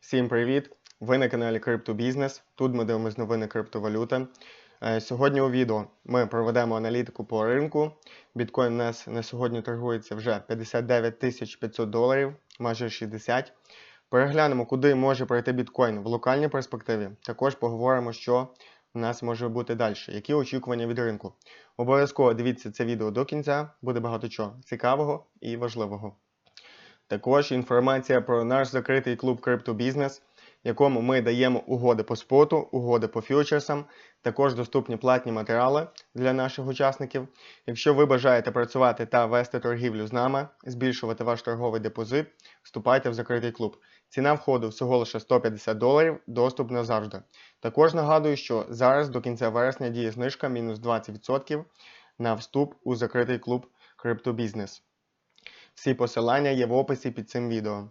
Всім привіт! Ви на каналі Криптобізнес. Тут ми дивимося новини криптовалюти. Е, Сьогодні у відео ми проведемо аналітику по ринку. Біткоін у нас на сьогодні торгується вже 59 тисяч 500 доларів, майже 60. Переглянемо, куди може пройти біткоін в локальній перспективі. Також поговоримо, що у нас може бути далі, які очікування від ринку. Обов'язково дивіться це відео до кінця, буде багато чого цікавого і важливого. Також інформація про наш закритий клуб криптобізнес, якому ми даємо угоди по споту, угоди по фьючерсам, також доступні платні матеріали для наших учасників. Якщо ви бажаєте працювати та вести торгівлю з нами, збільшувати ваш торговий депозит, вступайте в закритий клуб. Ціна входу всього лише 150 доларів, доступ назавжди. Також нагадую, що зараз до кінця вересня діє знижка мінус 20% на вступ у закритий клуб криптобізнес. Всі посилання є в описі під цим відео.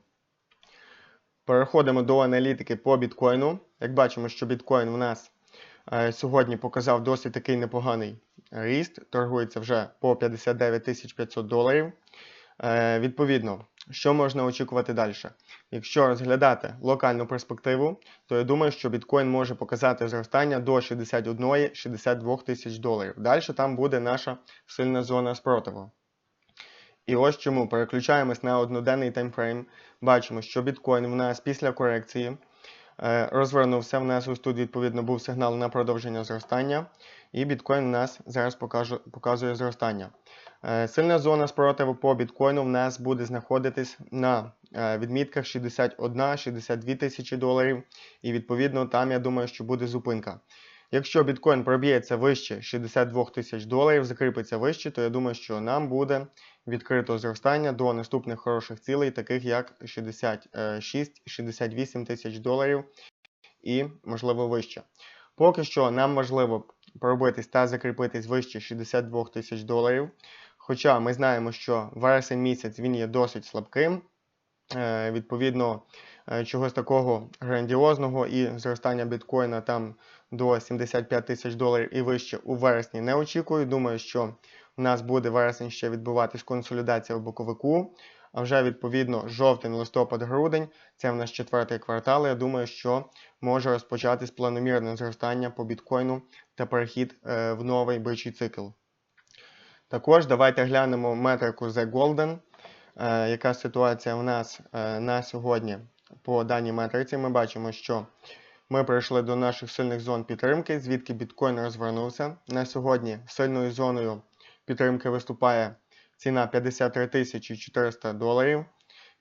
Переходимо до аналітики по біткоїну. Як бачимо, що біткоін у нас е, сьогодні показав досить такий непоганий ріст, торгується вже по 59 500 доларів. Е, відповідно, що можна очікувати далі? Якщо розглядати локальну перспективу, то я думаю, що біткоін може показати зростання до 61-62 тисяч доларів. Далі там буде наша сильна зона спротиву. І ось чому переключаємось на одноденний таймфрейм. Бачимо, що біткоін в нас після корекції е, розвернувся. В нас ось тут відповідно був сигнал на продовження зростання, і біткоін у нас зараз показує зростання. Е, сильна зона спротиву по біткоїну в нас буде знаходитись на е, відмітках 61-62 тисячі доларів, і відповідно там я думаю, що буде зупинка. Якщо біткоін проб'ється вище 62 тисяч доларів, закріпиться вище, то я думаю, що нам буде відкрито зростання до наступних хороших цілей, таких як 66-68 тисяч доларів і, можливо, вище. Поки що нам можливо пробитись та закріпитись вище 62 тисяч доларів. Хоча ми знаємо, що вересень місяць він є досить слабким. Е, Відповідно, е, чогось такого грандіозного і зростання біткоїна там до 75 тисяч доларів і вище у вересні не очікую. Думаю, що у нас буде вересень ще відбуватись консолідація в боковику. А вже відповідно жовтень, листопад, грудень це в нас четвертий квартал. Я думаю, що може розпочатись планомірне зростання по біткоїну та перехід е, в новий бичий цикл. Також давайте глянемо метрику The Golden. Е, яка ситуація у нас е, на сьогодні по даній метриці? Ми бачимо, що ми прийшли до наших сильних зон підтримки, звідки біткоін розвернувся. На сьогодні сильною зоною підтримки виступає ціна 53 400 доларів.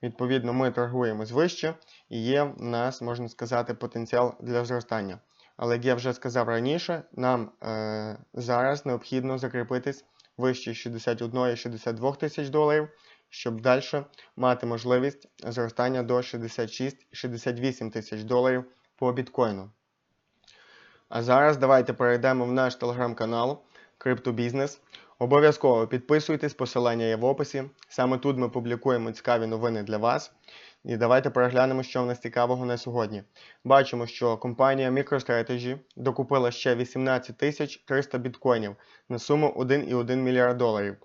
Відповідно, ми торгуємо звище і є в нас, можна сказати, потенціал для зростання. Але як я вже сказав раніше, нам е, зараз необхідно закріпитись вище 61-62 тисяч доларів, щоб далі мати можливість зростання до 66-68 тисяч доларів по біткоїну. А зараз давайте перейдемо в наш телеграм-канал Криптобізнес. Обов'язково підписуйтесь, посилання є в описі. Саме тут ми публікуємо цікаві новини для вас. І давайте переглянемо, що в нас цікавого на сьогодні. Бачимо, що компанія MicroStrategy докупила ще 18 300 біткоїнів на суму 1,1 мільярд доларів.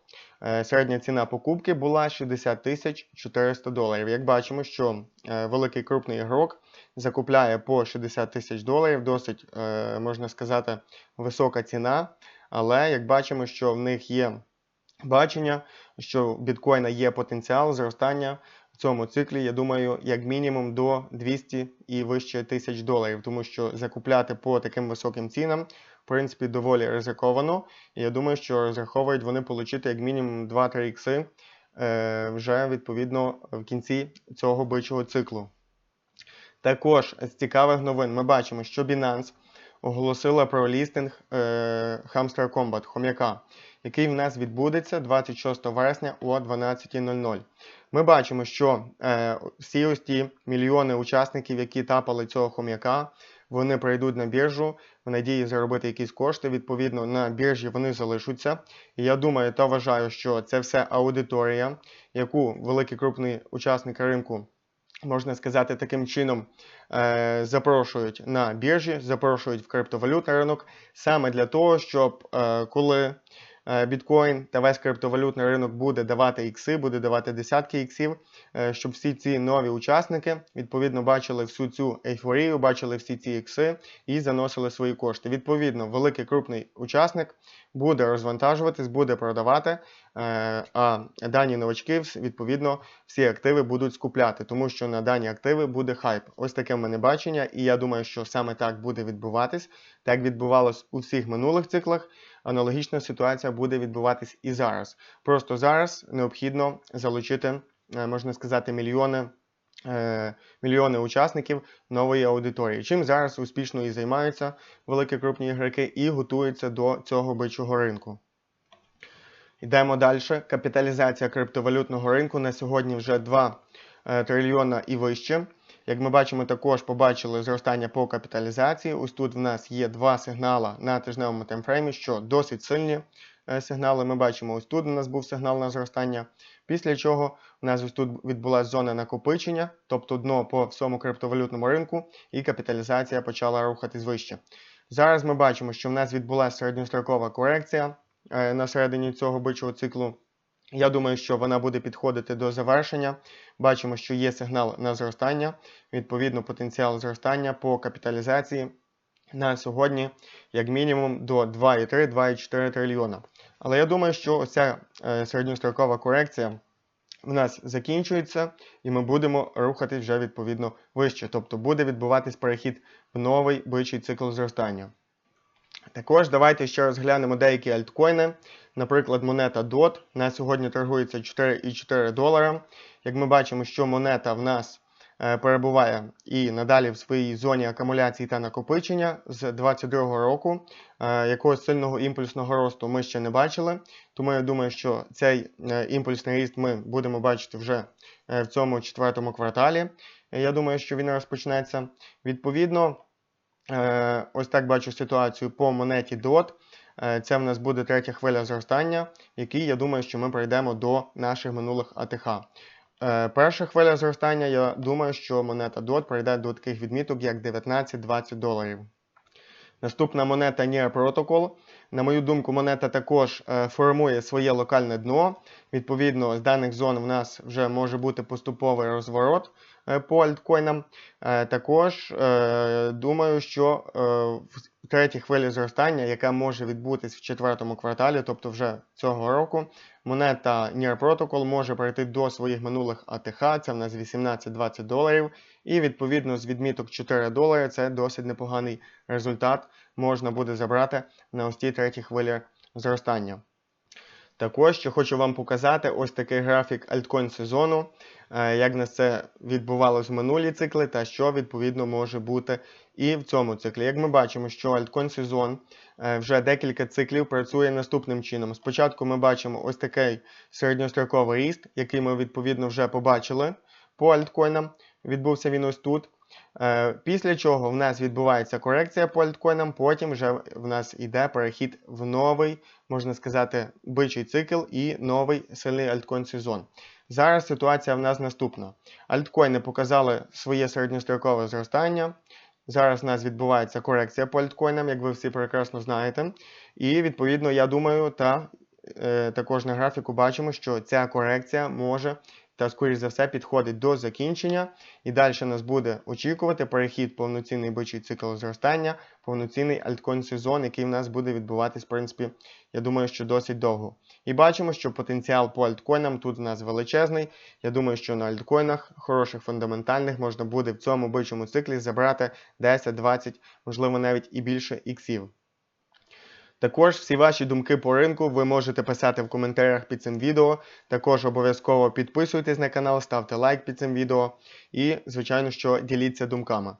Е, Середня ціна покупки була 60 тисяч 400 доларів. Як бачимо, що е, великий крупний ігрок закупляє по 60 тисяч доларів, досить, е, можна сказати, висока ціна. Але як бачимо, що в них є бачення, що біткоїна є потенціал зростання цьому циклі, я думаю, як мінімум до 200 і вище тисяч доларів, тому що закупляти по таким високим цінам, в принципі, доволі ризиковано. І я думаю, що розраховують вони отримати як мінімум 2-3 ікси е, вже відповідно в кінці цього бичого циклу. Також з цікавих новин ми бачимо, що Binance оголосила про лістинг е, Hamster Combat хом'яка, який в нас відбудеться 26 вересня о 12.00. Ми бачимо, що е, всі ось ті мільйони учасників, які тапали цього хом'яка, вони прийдуть на біржу в надії заробити якісь кошти. Відповідно, на біржі вони залишаться. І я думаю та вважаю, що це все аудиторія, яку великий крупний учасник ринку можна сказати, таким чином е, запрошують на біржі, запрошують в криптовалютний ринок саме для того, щоб е, коли біткоін та весь криптовалютний ринок буде давати ікси, буде давати десятки іксів, е, щоб всі ці нові учасники відповідно бачили всю цю ейфорію, бачили всі ці ікси і заносили свої кошти. Відповідно, великий крупний учасник буде розвантажуватись, буде продавати, е, а дані новачки відповідно всі активи будуть скупляти, тому що на дані активи буде хайп. Ось таке в мене бачення, і я думаю, що саме так буде відбуватись. Так відбувалось у всіх минулих циклах. Аналогічна ситуація буде відбуватись і зараз. Просто зараз необхідно залучити, е, можна сказати, мільйони. е, Мільйони учасників нової аудиторії. Чим зараз успішно і займаються великі крупні ігроки і готуються до цього бичого ринку. Йдемо далі. Капіталізація криптовалютного ринку на сьогодні вже 2 е, трильйона і вище. Як ми бачимо, також побачили зростання по капіталізації. Ось тут в нас є два сигнали на тижневому таймфреймі, що досить сильні е, сигнали. Ми бачимо, ось тут у нас був сигнал на зростання. Після чого у нас ось тут відбулася зона накопичення, тобто дно по всьому криптовалютному ринку, і капіталізація почала рухатись вище. Зараз ми бачимо, що в нас відбулася середньострокова корекція е, на середині цього бичого циклу. Я думаю, що вона буде підходити до завершення. Бачимо, що є сигнал на зростання, відповідно, потенціал зростання по капіталізації на сьогодні, як мінімум, до 2,3-2,4 трильйона. Але я думаю, що ось ця е, середньострокова корекція в нас закінчується, і ми будемо рухатись вже відповідно вище. Тобто буде відбуватись перехід в новий бичий цикл зростання. Також давайте ще розглянемо деякі альткоїни. Наприклад, монета DOT на сьогодні торгується 4,4 долара. Як ми бачимо, що монета в нас е, перебуває і надалі в своїй зоні акумуляції та накопичення з 2022 року. Е, якогось сильного імпульсного росту ми ще не бачили. Тому я думаю, що цей е, імпульсний ріст ми будемо бачити вже в цьому четвертому кварталі. Я думаю, що він розпочнеться. Відповідно, Ось так бачу ситуацію по монеті DOT. Це в нас буде третя хвиля зростання, який я думаю, що ми пройдемо до наших минулих АТХ. Е, Перша хвиля зростання, я думаю, що монета DOT пройде до таких відміток, як 19-20 доларів. Наступна монета NIR Protocol. На мою думку, монета також е, формує своє локальне дно. Відповідно, з даних зон в нас вже може бути поступовий розворот е, по альткоїнам. Також думаю, що третій хвилі зростання, яка може відбутись в четвертому кварталі, тобто вже цього року, монета NIR Protocol може перейти до своїх минулих АТХ, це в нас 18-20 доларів. І відповідно з відміток 4 долари це досить непоганий результат можна буде забрати на ось тій третій хвилі зростання. Також ще хочу вам показати ось такий графік альткоін сезону, як в нас це відбувалось в минулі цикли, та що відповідно може бути і в цьому циклі. Як ми бачимо, що альткоін сезон е, вже декілька циклів працює наступним чином. Спочатку ми бачимо ось такий середньостроковий ріст, який ми відповідно вже побачили по альткоїнам. Відбувся він ось тут. Е, Після чого в нас відбувається корекція по альткоїнам, потім вже в нас йде перехід в новий, можна сказати, бичий цикл і новий сильний альткоін сезон. Зараз ситуація в нас наступна. Альткоїни показали своє середньострокове зростання. Зараз в нас відбувається корекція по альткоїнам, як ви всі прекрасно знаєте. І відповідно, я думаю, та е, також на графіку бачимо, що ця корекція може та, скоріш за все, підходить до закінчення. І далі нас буде очікувати перехід повноцінний бичий цикл зростання, повноцінний альткоін сезон, який в нас буде відбуватись, в принципі, я думаю, що досить довго. І бачимо, що потенціал по альткоїнам тут у нас величезний. Я думаю, що на альткоїнах хороших фундаментальних можна буде в цьому бичому циклі забрати 10-20, можливо, навіть і більше іксів. Також всі ваші думки по ринку ви можете писати в коментарях під цим відео. Також обов'язково підписуйтесь на канал, ставте лайк під цим відео і, звичайно, що діліться думками.